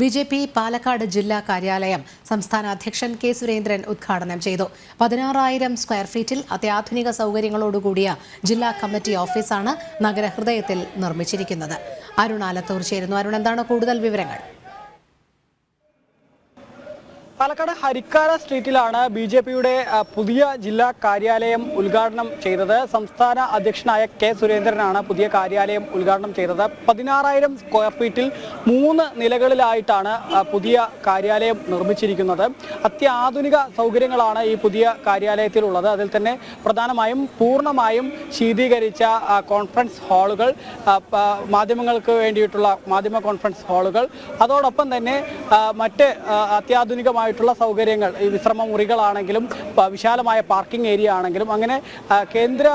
B J P Palakkad ജില്ലാ കാര്യാലയം സംസ്ഥാന അധ്യക്ഷൻ കെ സുരേന്ദ്രൻ ഉദ്ഘാടനം ചെയ്തു. പതിനാറായിരം സ്ക്വയർ ഫീറ്റിൽ അത്യാധുനിക സൗകര്യങ്ങളോടുകൂടിയ ജില്ലാ കമ്മിറ്റി ഓഫീസാണ് നഗരഹൃദയത്തിൽ നിർമ്മിച്ചിരിക്കുന്നത്. അരുൺ ആലത്തൂർ ചേരുന്നു. അരുൺ എന്താണ് കൂടുതൽ വിവരങ്ങൾ? പാലക്കാട് ഹരിക്കാര സ്ട്രീറ്റിലാണ് ബി ജെ പിയുടെ പുതിയ ജില്ലാ കാര്യാലയം ഉദ്ഘാടനം ചെയ്തത്. സംസ്ഥാന അധ്യക്ഷനായ കെ സുരേന്ദ്രനാണ് പുതിയ കാര്യാലയം ഉദ്ഘാടനം ചെയ്തത്. പതിനാറായിരം സ്ക്വയർ ഫീറ്റിൽ മൂന്ന് നിലകളിലായിട്ടാണ് പുതിയ കാര്യാലയം നിർമ്മിച്ചിരിക്കുന്നത്. അത്യാധുനിക സൗകര്യങ്ങളാണ് ഈ പുതിയ കാര്യാലയത്തിലുള്ളത്. അതിൽ തന്നെ പ്രധാനമായും പൂർണമായും ശീതീകരിച്ച കോൺഫറൻസ് ഹാളുകൾ മാധ്യമങ്ങൾക്ക് വേണ്ടിയിട്ടുള്ള മാധ്യമ കോൺഫറൻസ് ഹാളുകൾ. അതോടൊപ്പം തന്നെ മറ്റ് ആ, അത്യാധുനികമായിട്ടുള്ള സൗകര്യങ്ങൾ ഈ വിശ്രമ മുറികളാണെങ്കിലും വിശാലമായ പാർക്കിംഗ് ഏരിയ ആണെങ്കിലും അങ്ങനെ കേന്ദ്ര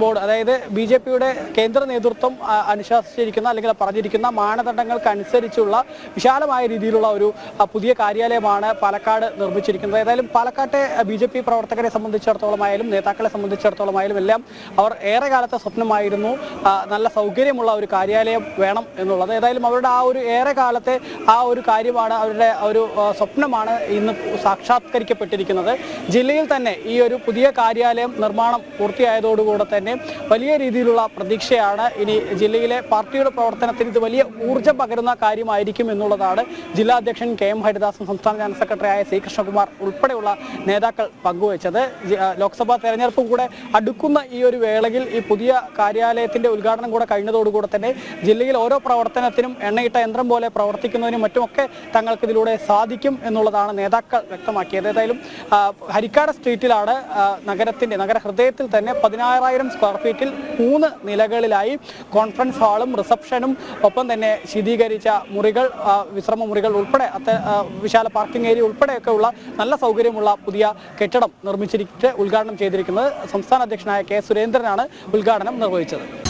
ബോർഡ് അതായത് ബി ജെ പിയുടെ കേന്ദ്ര നേതൃത്വം അനുശാസിച്ചിരിക്കുന്ന അല്ലെങ്കിൽ പറഞ്ഞിരിക്കുന്ന മാനദണ്ഡങ്ങൾക്കനുസരിച്ചുള്ള വിശാലമായ രീതിയിലുള്ള ഒരു പുതിയ കാര്യാലയമാണ് പാലക്കാട് നിർമ്മിച്ചിരിക്കുന്നത്. ഏതായാലും പാലക്കാട്ടെ ബി ജെ പി പ്രവർത്തകരെ സംബന്ധിച്ചിടത്തോളമായാലും നേതാക്കളെ സംബന്ധിച്ചിടത്തോളമായാലും എല്ലാം അവർ ഏറെ കാലത്തെ സ്വപ്നമായിരുന്നു നല്ല സൗകര്യമുള്ള ഒരു കാര്യാലയം വേണം എന്നുള്ളത്. ഏതായാലും അവരുടെ ആ ഒരു ഏറെ കാലത്തെ ആ ഒരു കാര്യമാണ് അവരുടെ ഒരു സ്വപ്നമാണ് ഇന്ന് സാക്ഷാത്കരിക്കപ്പെട്ടിരിക്കുന്നത്. ജില്ലയിൽ തന്നെ ഈ ഒരു പുതിയ കാര്യാലയം നിർമ്മാണം പൂർത്തിയായതോടുകൂടെ തന്നെ വലിയ രീതിയിലുള്ള പ്രതീക്ഷയാണ്. ഇനി ജില്ലയിലെ പാർട്ടിയുടെ പ്രവർത്തനത്തിന് ഇത് വലിയ ഊർജം പകരുന്ന കാര്യമായിരിക്കും എന്നുള്ളതാണ് ജില്ലാ അധ്യക്ഷൻ കെ എം ഹരിദാസും സംസ്ഥാന ജനറൽ സെക്രട്ടറിയായ സി കൃഷ്ണകുമാർ ഉൾപ്പെടെയുള്ള നേതാക്കൾ പങ്കുവച്ചത്. ലോക്സഭാ തെരഞ്ഞെടുപ്പും കൂടെ അടുക്കുന്ന ഈ ഒരു വേളയിൽ ഈ പുതിയ കാര്യാലയത്തിന്റെ ഉദ്ഘാടനം കൂടെ കഴിഞ്ഞതോടുകൂടെ തന്നെ ജില്ലയിൽ ഓരോ പ്രവർത്തനത്തിനും എണ്ണയിട്ട യന്ത്രം പോലെ പ്രവർത്തിക്കുന്നതിനും മറ്റുമൊക്കെ തങ്ങൾക്ക് ഇതിലൂടെ സാധിക്കും എന്നുള്ളതാണ് നേതാക്കൾ വ്യക്തമാക്കിയത്. ഏതായാലും ഹരിക്കാട് സ്ട്രീറ്റിലാണ് നഗരത്തിന്റെ നഗര ഹൃദയത്തിൽ തന്നെ പതിനാറായിരം സ്ക്വയർ ഫീറ്റിൽ മൂന്ന് നിലകളിലായി കോൺഫറൻസ് ഹാളും റിസപ്ഷനും ഒപ്പം തന്നെ ശീതീകരിച്ച മുറികൾ വിശ്രമ മുറികൾ ഉൾപ്പെടെ അത്ത വിശാല പാർക്കിംഗ് ഏരിയ ഉൾപ്പെടെയൊക്കെ ഉള്ള നല്ല സൗകര്യമുള്ള പുതിയ കെട്ടിടം നിർമ്മിച്ചിരിക്കുന്നത് ഉദ്ഘാടനം ചെയ്തിരിക്കുന്നത് സംസ്ഥാന അധ്യക്ഷനായ കെ സുരേന്ദ്രനാണ് ഉദ്ഘാടനം നിർവഹിച്ചത്.